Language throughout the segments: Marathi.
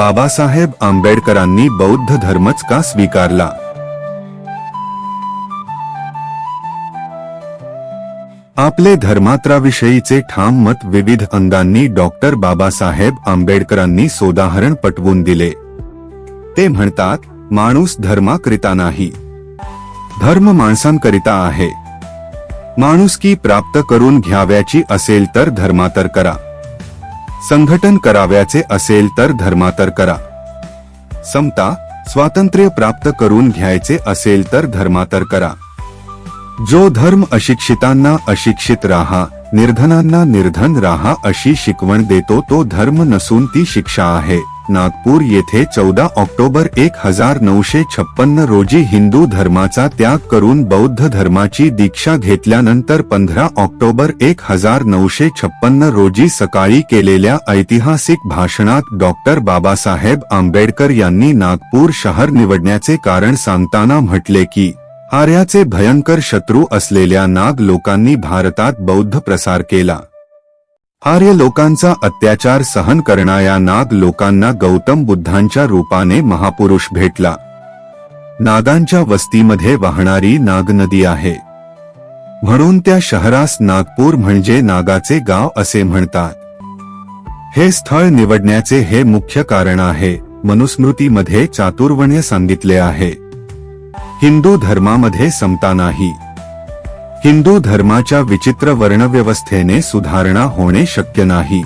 बाबासाहेब आंबेडकरांनी बौद्ध धर्मच का स्वीकारला? आपले धर्मात्राविषयीचे ठाम मत विविध अंगांनी डॉक्टर बाबासाहेब आंबेडकरांनी सोदाहरण पटवून दिले. ते म्हणतात माणूस धर्माकरिता नाही. धर्म माणसांकरिता आहे. माणुसकी प्राप्त करून घ्याव्याची असेल तर धर्मातर करा. संघटन कराव्याचे असेल तर धर्मातर करा. समता स्वातंत्र्य प्राप्त करून घ्यायचे असेल तर धर्मातर करा. जो धर्म अशिक्षितांना अशिक्षित राहा निर्धनांना निर्धन राहा अशी शिकवण देतो तो धर्म नसून ती शिक्षा आहे. नागपूर येथे चौदा ऑक्टोबर एक हजार नऊशे छप्पन्न रोजी हिंदू धर्माचा त्याग करून बौद्ध धर्माची दीक्षा घेतल्यानंतर पंधरा ऑक्टोबर एक हजार नऊशे छप्पन्न रोजी सकाळी केलेल्या ऐतिहासिक भाषणात डॉक्टर बाबासाहेब आंबेडकर यांनी नागपूर शहर निवडण्याचे कारण सांगताना म्हटले की आर्याचे भयंकर शत्रू असलेल्या नाग लोकांनी भारतात बौद्ध प्रसार केला. आर्य लोकांचा अत्याचार सहन करणाऱ्या नाग लोकांना गौतम बुद्धांच्या रूपाने महापुरुष भेटला. नागांच्या वस्तीमध्ये वाहणारी नाग नदी आहे. म्हणून त्या शहरास नागपूर म्हणजे नागाचे गाव असे म्हणतात. हे स्थळ निवडण्याचे हे मुख्य कारण आहे मनुस्मृतीमध्ये चातुर्वण्य सांगितले आहे. हिंदू धर्मामध्ये समता नाही. हिंदू धर्माच्या विचित्र वर्णव्यवस्थेने सुधारणा होणे शक्य नाही.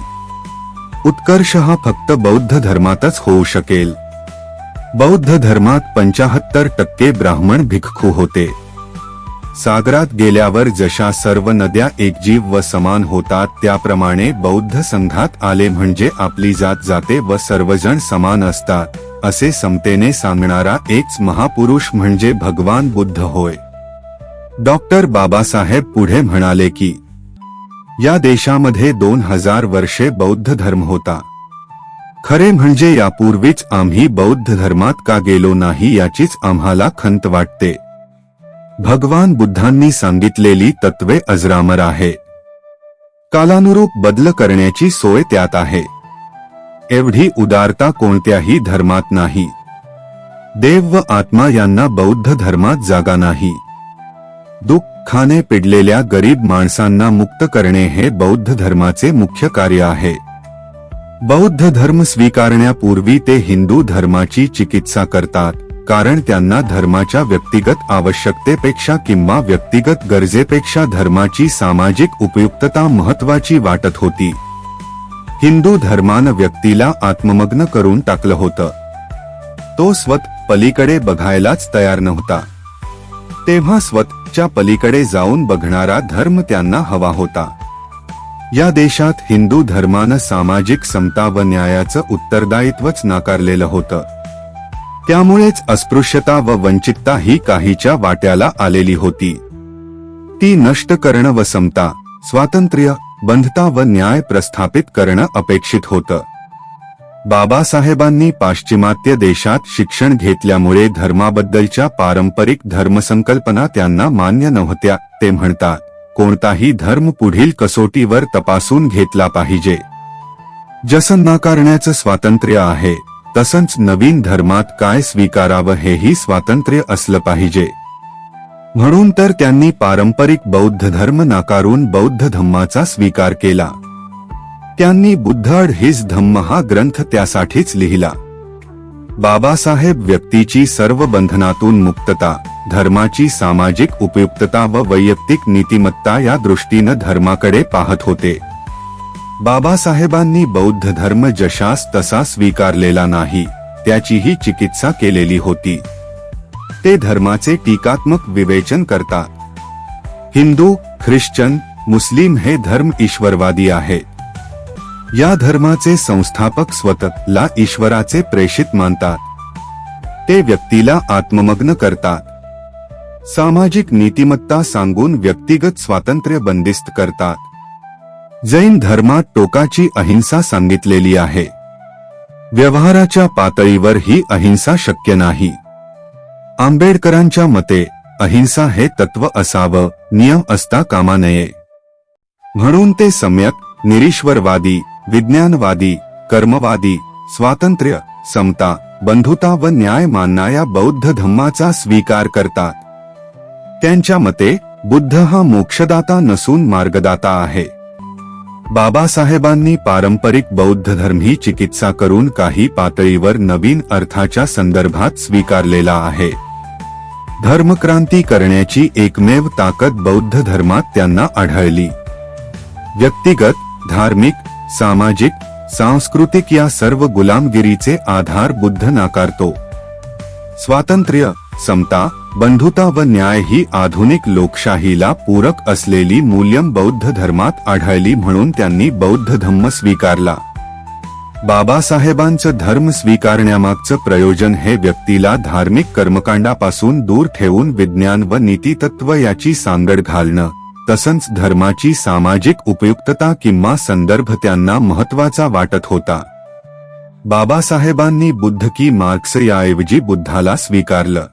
उत्कर्ष हा फक्त बौद्ध धर्मातच होऊ शकेल. बौद्ध धर्मात पंचाहत्तर टक्के ब्राह्मण भिक्खू होते. सागरात गेल्यावर जशा सर्व नद्या एकजीव व समान होतात त्याप्रमाणे बौद्ध संघात आले म्हणजे आपली जात जाते व सर्वजण समान असतात असे समतेने सांगणारा एकच महापुरुष म्हणजे भगवान बुद्ध होय. डॉक्टर बाबासाहेब पुढे म्हणाले की या देशामध्ये दोन हजार वर्षे बौद्ध धर्म होता. खरे म्हणजे यापूर्वीच आम्ही बौद्ध धर्मात का गेलो नाही याचीच आम्हाला खंत वाटते. भगवान बुद्धांनी सांगितलेली तत्वे अजरामर आहे. कालानुरूप बदल करण्याची सोय त्यात आहे. एवढी उदारता कोणत्याही धर्मात नाही. देव व आत्मा यांना बौद्ध धर्मात जागा नाही. दुःखाने पिडलेल्या गरीब माणसांना मुक्त करणे हे बौद्ध धर्माचे मुख्य कार्य आहे. बौद्ध धर्म स्वीकारण्यापूर्वी ते हिंदू धर्माची चिकित्सा करतात कारण त्यांना धर्माच्या व्यक्तिगत आवश्यकतेपेक्षा किंवा व्यक्तिगत गरजेपेक्षा धर्माची सामाजिक उपयुक्तता महत्वाची वाटत होती. हिंदू धर्मानं व्यक्तीला आत्ममग्न करून टाकलं होतं. तो स्वत पलीकडे बघायलाच तयार नव्हता. तेव्हा स्वत देशाच्या पलीकडे जाऊन बघणारा धर्म त्यांना हवा होता. या देशात हिंदू धर्मानं सामाजिक समता व न्यायाचं उत्तरदायित्वच नाकारलेलं होतं. त्यामुळेच अस्पृश्यता व वंचितता ही काहीच्या वाट्याला आलेली होती. ती नष्ट करणं व समता स्वातंत्र्य बंधता व न्याय प्रस्थापित करणं अपेक्षित होतं. बाबासाहेबांनी पाश्चिमात्य देशात शिक्षण घेतल्यामुळे धर्माबद्दलच्या पारंपरिक धर्मसंकल्पना त्यांना मान्य नव्हत्या ते म्हणतात कोणताही धर्म पुढील कसोटीवर तपासून घेतला पाहिजे. जसं नाकारण्याचं स्वातंत्र्य आहे तसंच नवीन धर्मात काय स्वीकारावं हेही स्वातंत्र्य असलं पाहिजे. म्हणून तर त्यांनी पारंपरिक बौद्ध धर्म नाकारून बौद्ध धम्माचा स्वीकार केला. त्यांनी बुद्धड हिज धम्म हा ग्रंथ त्यासाठीच लिहिला. बाबासाहेब व्यक्तीची सर्व बंधनातून मुक्तता धर्माची सामाजिक उपयुक्तता व वैयक्तिक नीतिमत्ता या दृष्टीनं धर्माकडे पाहत होते. बाबासाहेबांनी बौद्ध धर्म जशास तसा स्वीकारलेला नाही त्याचीही चिकित्सा केलेली होती. ते धर्माचे टीकात्मक विवेचन करतात. हिंदू ख्रिश्चन मुस्लिम हे धर्म ईश्वरवादी आहेत. या धर्माचे संस्थापक स्वतःला ईश्वराचे प्रेषित मानतात. ते व्यक्तीला आत्ममग्न करतात. सामाजिक नीतिमत्ता सांगून व्यक्तिगत स्वातंत्र्य बंदिस्त करतात. जैन धर्मात टोकाची अहिंसा सांगितलेली आहे. व्यवहाराच्या पातळीवर ही अहिंसा शक्य नाही. आंबेडकरांच्या मते अहिंसा हे तत्व असावं नियम असता कामा नये. म्हणून ते सम्यक निरीश्वरवादी विज्ञानवादी कर्मवादी स्वातंत्र्य समता बंधुता व न्याय मानणाऱ्या बौद्ध धम्माचा स्वीकार करतात. त्यांच्या मते बुद्ध हा मोक्षदाता नसून मार्गदाता आहे. बाबासाहेबांनी पारंपरिक बौद्ध धर्म ही चिकित्सा करून काही पातळीवर नवीन अर्थाच्या संदर्भात स्वीकारलेला आहे. धर्मक्रांती करण्याची एकमेव ताकद बौद्ध धर्मात त्यांना आढळली. व्यक्तिगत धार्मिक सामाजिक सांस्कृतिक या सर्व गुलामगिरीचे आधार बुद्ध नाकारतो. स्वातंत्र्य समता बंधुता व न्याय ही आधुनिक लोकशाहीला पूरक असलेली मूल्यम बौद्ध धर्मात आढळली म्हणून त्यांनी बौद्ध धम्म स्वीकारला. बाबासाहेबांचं धर्म स्वीकारण्यामागचं प्रयोजन हे व्यक्तीला धार्मिक कर्मकांडापासून दूर ठेवून विज्ञान व नीतितत्व याची सांगड घालणं. तसंच धर्माची सामाजिक उपयुक्तता किंवा संदर्भ त्यांना महत्त्वाचा वाटत होता. बाबासाहेबांनी बुद्ध की मार्क्स याऐवजी बुद्धाला स्वीकारलं.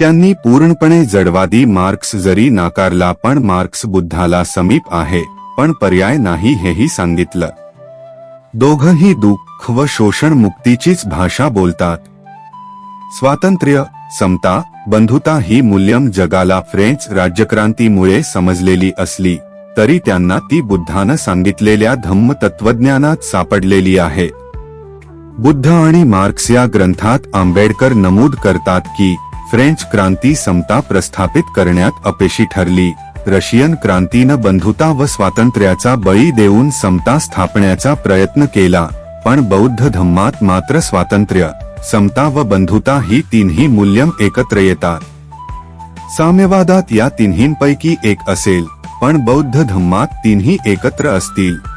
त्यांनी पूर्णपणे जडवादी मार्क्स जरी नाकारला पण मार्क्स बुद्धाला समीप आहे पण पर्याय नाही हेही सांगितलं. दोघंही दुःख व शोषण मुक्तीचीच भाषा बोलतात. स्वातंत्र्य समता बंधुता ही मूल्यम जगाला फ्रेंच राज्यक्रांतीमुळे समजलेली असली तरी त्यांना ती बुद्धानं सांगितलेल्या धम्म तत्वज्ञानात सापडलेली आहे. बुद्ध आणि मार्क्स या ग्रंथात आंबेडकर नमूद करतात की फ्रेंच क्रांती समता प्रस्थापित करण्यात अपयशी ठरली. रशियन क्रांतीनं बंधुता व स्वातंत्र्याचा बळी देऊन समता स्थापण्याचा प्रयत्न केला पण बौद्ध धम्मात मात्र स्वातंत्र्य समता व बंधुता ही तिन्ही मूल्यं एकत्र येतात. साम्यवादात या तिन्हींपैकी एक असेल पण बौद्ध धम्मात तिन्ही एकत्र असतील.